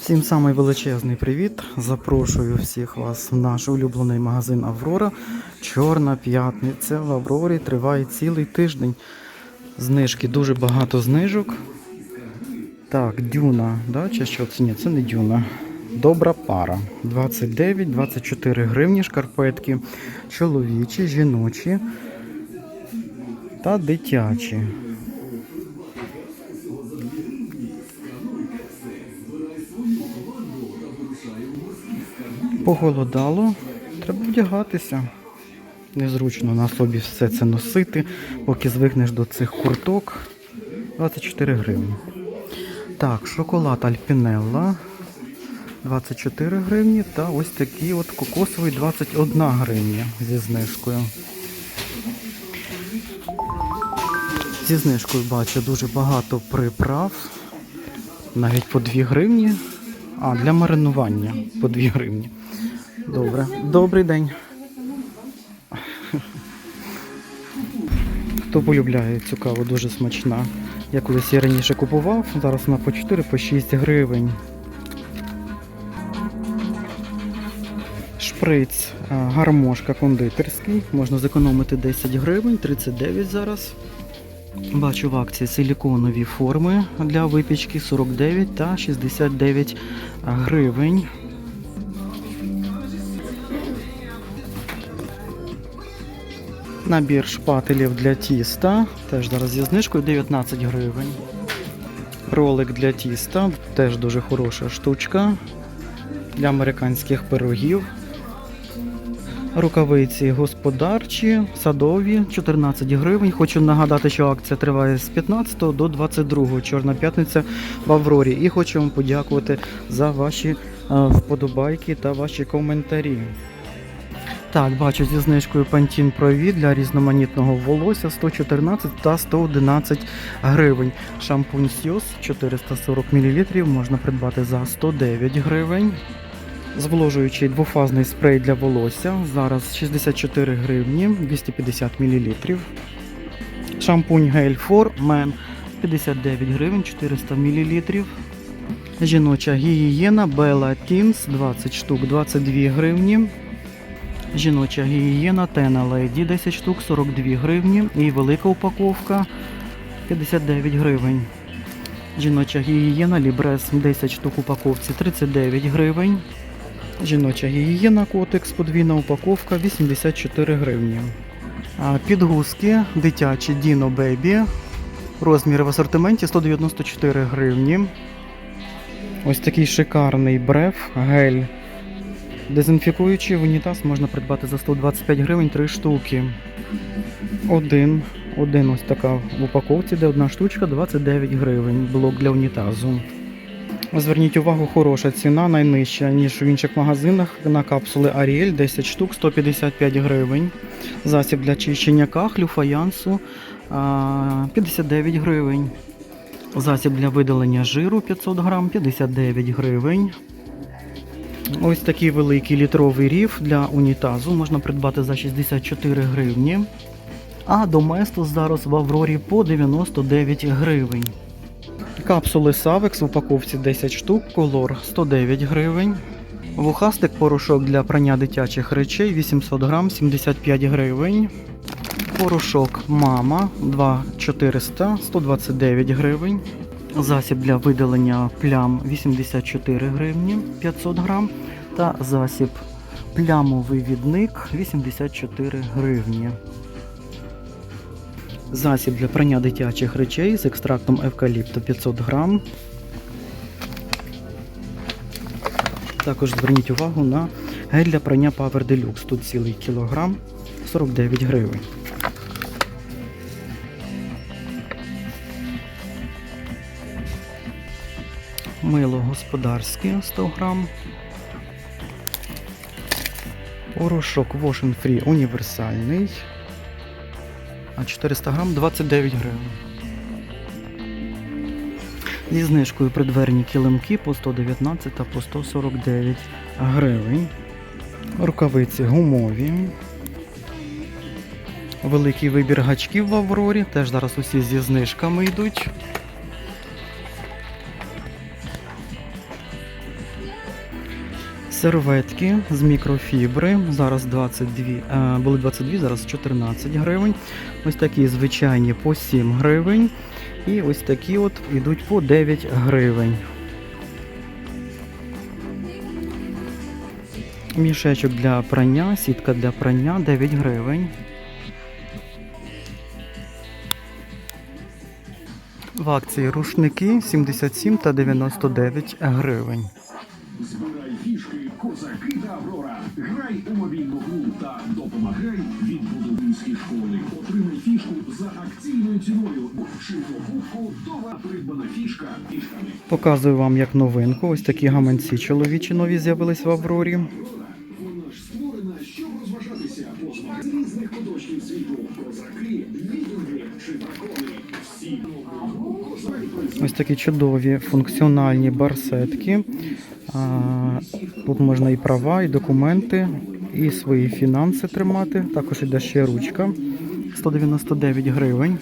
Всім самий величезний привіт. Запрошую всіх вас в наш улюблений магазин Аврора. Чорна п'ятниця в Аврорі триває цілий тиждень. Знижки, дуже багато знижок. Так, дюна, да? чи що це? Ні, це не дюна. Добра пара. 29-24 гривні шкарпетки. Чоловічі, жіночі та дитячі. Похолодало, треба вдягатися. Незручно на собі все це носити, поки звикнеш до цих курток. 24 гривні. Так, шоколад Альпінелла 24 гривні та ось такий от кокосовий 21 гривня зі знижкою. Зі знижкою бачу дуже багато приправ. Навіть по 2 гривні. А, для маринування по 2 гривні. Добре. Добрий день. Хто полюбляє цю каву, дуже смачна. Я колись її раніше купував, зараз вона по 4 по 6 гривень. Шприц гармошка кондитерський. Можна зекономити 10 гривень, 39 зараз. Бачу в акції силіконові форми для випічки 49 та 69 гривень. Набір шпателів для тіста. Теж зараз зі знижкою 19 гривень. Ролик для тіста. Теж дуже хороша штучка. Для американських пирогів. Рукавиці господарчі, садові, 14 гривень. Хочу нагадати, що акція триває з 15 до 22 Чорна п'ятниця в Аврорі. І хочу вам подякувати за ваші е, вподобайки та ваші коментарі. Так, бачу зі знижкою Pantene Pro для різноманітного волосся 114 та 111 гривень. Шампунь Сьюз 440 мл можна придбати за 109 гривень. Зволожуючий двофазний спрей для волосся. Зараз 64 гривні 250 мл. Шампунь гель for Men 59 гривень 400 мл. Жіноча гігієна Bella Teens 20 штук 22 гривні. Жіноча гігієна Тена Lady 10 штук 42 гривні. І велика упаковка 59 гривень. Жіноча гігієна Лібрес 10 штук упаковці 39 гривень. Жіноча гігієна Котекс подвійна упаковка 84 гривні. Підгузки дитячі Dino Baby. Розміри в асортименті 194 гривні. Ось такий шикарний бреф, гель. Дезінфікуючий унітаз можна придбати за 125 гривень 3 штуки. Один. Один ось така в упаковці, де одна штучка 29 гривень. Блок для унітазу. Зверніть увагу, хороша ціна, найнижча, ніж в інших магазинах. На капсули Ariel 10 штук 155 гривень. Засіб для чищення кахлю, фаянсу 59 гривень. Засіб для видалення жиру 500 грам 59 гривень. Ось такий великий літровий рів для унітазу можна придбати за 64 гривні. А доместос зараз в Аврорі по 99 гривень. Капсули Savex в упаковці 10 штук, колор 109 гривень. Вухастик порошок для прання дитячих речей 800 грам 75 гривень. Порошок Мама 2400 129 гривень. Засіб для видалення плям 84 гривні 500 грам. Та засіб плямовий відник 84 гривні. Засіб для прання дитячих речей з екстрактом евкаліпту 500 грам. Також зверніть увагу на гель для прання Power Deluxe. Тут цілий кілограм 49 гривень. Мило господарське 100 грам. Порошок Wash Free універсальний. А 400 грам 29 гривень. Зі знижкою придверні килимки по 119 та по 149 гривень. Рукавиці гумові. Великий вибір гачків в Аврорі. Теж зараз усі зі знижками йдуть. Серветки з мікрофібри. Зараз 22, е, були 22, зараз 14 гривень. Ось такі звичайні по 7 гривень. І ось такі от йдуть по 9 гривень. Мішечок для прання, сітка для прання 9 гривень. В акції рушники 77 та 99 гривень. За акційною ціною. Покупку нова придбана фішка фішками. Показую вам як новинку. Ось такі гаманці чоловічі нові з'явились в Аврорі. Вона ж створена, щоб розважатися з різних куточків світу. Козаки, вікінги чи дракони. Всі. Ось такі чудові функціональні барсетки. Тут можна і права, і документи, і свої фінанси тримати. Також іде ще ручка. 199 гривень.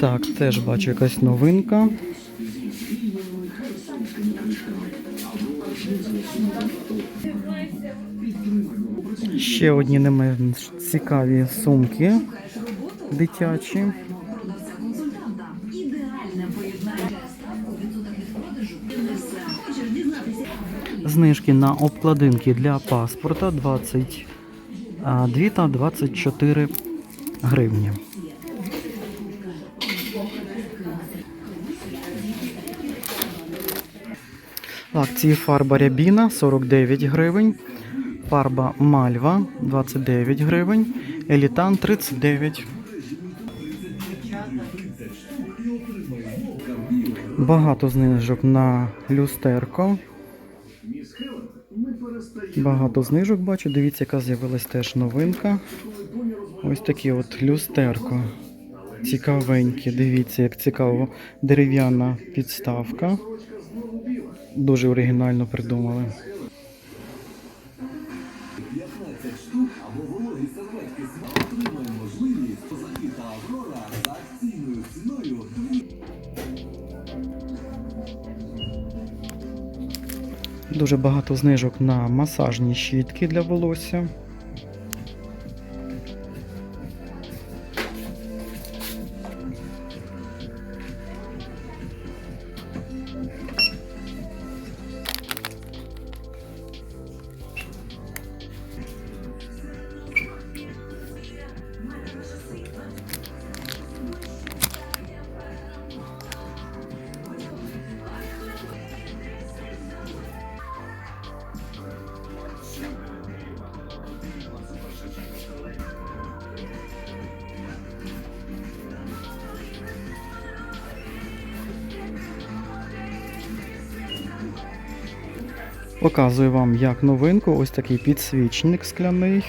Так, теж бачу якась новинка. Ще одні не менш цікаві сумки дитячі. Знижки на обкладинки для паспорта 22 та 24 гривні. Акції фарба рябіна 49 гривень, фарба мальва 29 гривень, елітан 39. Багато знижок на люстерко. Багато знижок бачу. Дивіться, яка з'явилась теж новинка. Ось такі от люстерко. Цікавенькі. Дивіться, як цікаво. Дерев'яна підставка. Дуже оригінально придумали. Дуже багато знижок на масажні щітки для волосся. Показую вам як новинку. Ось такий підсвічник скляний.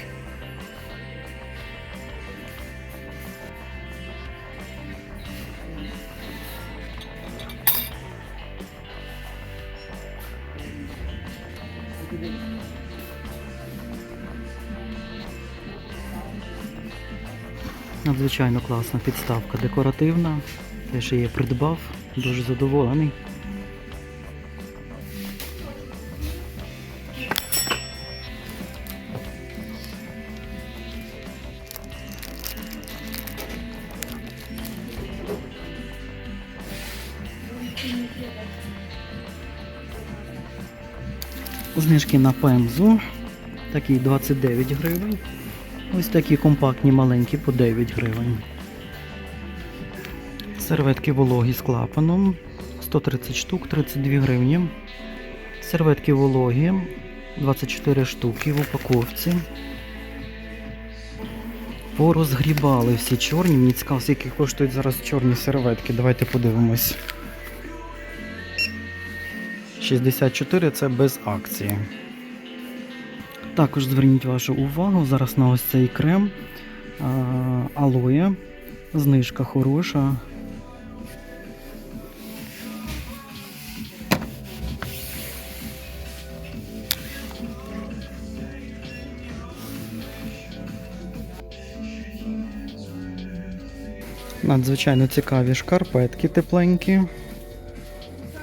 Надзвичайно класна підставка декоративна. Теж її придбав, дуже задоволений. Знижки на пемзу. Такий 29 гривень. Ось такі компактні маленькі по 9 гривень. Серветки вологі з клапаном 130 штук, 32 гривні. Серветки вологі 24 штуки в упаковці. Порозгрібали всі чорні. Мені цікаво, скільки коштують зараз чорні серветки. Давайте подивимось. 64 це без акції. Також зверніть вашу увагу зараз на ось цей крем а, алоє. Знижка хороша. Надзвичайно цікаві шкарпетки тепленькі,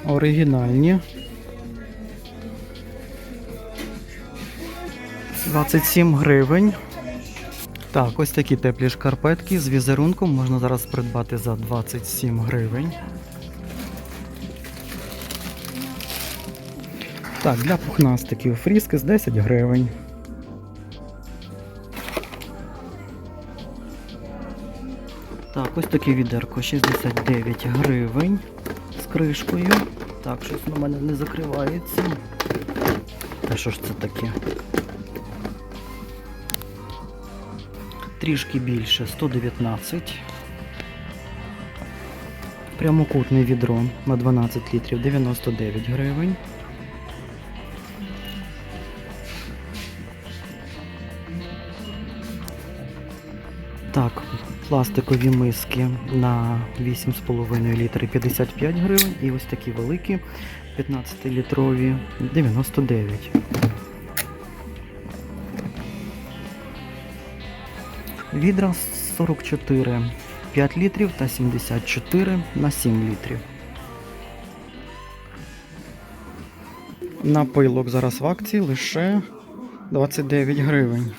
оригінальні. 27 гривень. Так, ось такі теплі шкарпетки з візерунком можна зараз придбати за 27 гривень. Так, для пухнастиків фріски з 10 гривень. Так, ось таке відерко 69 гривень з кришкою. Так, щось на мене не закривається. Та що ж це таке? Трішки більше 119. Прямокутне відро на 12 літрів 99 гривень. Так, пластикові миски на 8,5 літри 55 гривень. І ось такі великі 15-літрові 99. Відра 44 5 літрів та 74 на 7 літрів. Напойлок зараз в акції лише 29 гривень.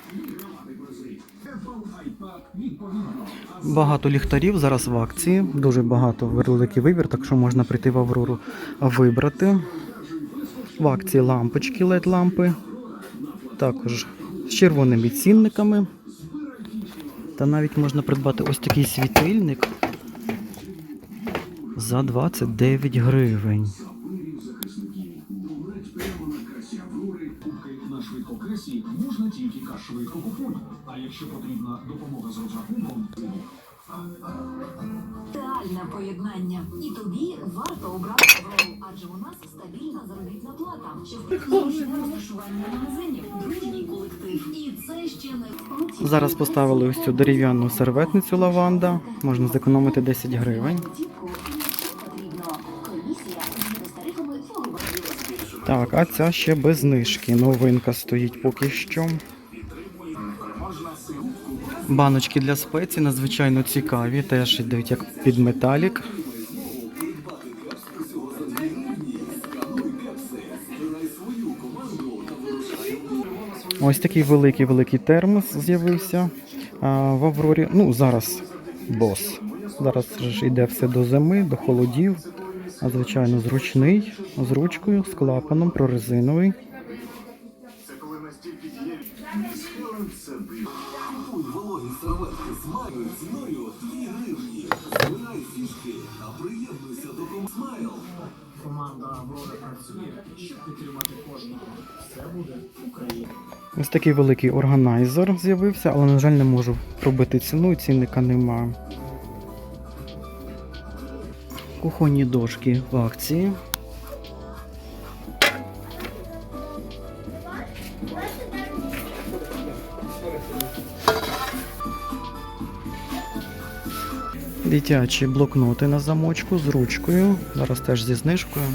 Багато ліхтарів зараз в акції, дуже багато великий вибір, так що можна прийти в Аврору вибрати. В акції лампочки LED лампи, також з червоними цінниками. Та навіть можна придбати ось такий світильник за 29 гривень. Можна тільки каш швидко. А якщо потрібна допомога з розрахунком, Ідеальне поєднання. І тобі варто обрати Аврору, адже у нас стабільна заробітна плата. Що розташування магазинів, дружній колектив. І це ще не Зараз поставили ось цю дерев'яну серветницю лаванда. Можна зекономити 10 гривень. Так, а ця ще без знижки. Новинка стоїть поки що. Баночки для спецій надзвичайно цікаві, теж йдуть як під металік. Ось такий великий великий термос з'явився в Аврорі. Ну, зараз бос. Зараз ж йде все до зими, до холодів. А звичайно, зручний, з ручкою, з клапаном, прорезиновий. З маю ціною 2 гривні. Збирай фішки та приєднуйся до Комсмайл. Команда Аврора працює, щоб підтримати кожного. Все буде Україна. Ось такий великий органайзер з'явився, але, на жаль, не можу пробити ціну, і цінника нема. Кухонні дошки в акції. Дитячі блокноти на замочку з ручкою. Зараз теж зі знижкою.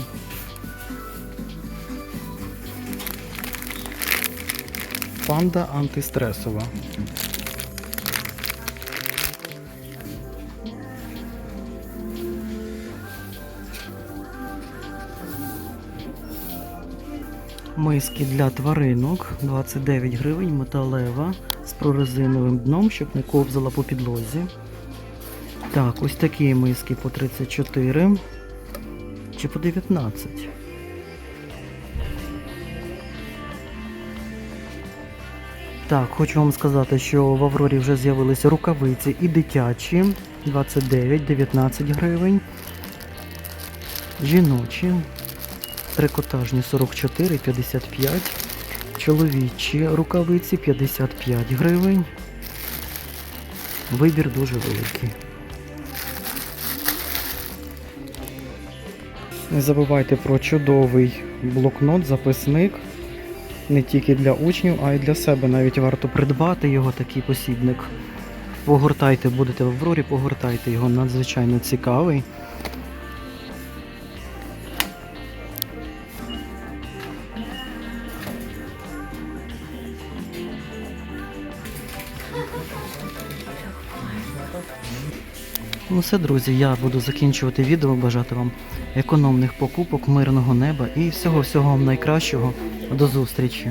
Панда антистресова. Миски для тваринок 29 гривень, металева з прорезиновим дном, щоб не ковзала по підлозі. Так, ось такі миски по 34 чи по 19. Так, хочу вам сказати, що в Аврорі вже з'явилися рукавиці і дитячі 29, 19 гривень. Жіночі, трикотажні 44, 55. Чоловічі рукавиці 55 гривень. Вибір дуже великий. Не забувайте про чудовий блокнот, записник. Не тільки для учнів, а й для себе. Навіть варто придбати його такий посібник. Погортайте, будете в Аврорі, погортайте його надзвичайно цікавий. Ну все, друзі, я буду закінчувати відео, бажати вам економних покупок, мирного неба і всього-всього вам найкращого. До зустрічі!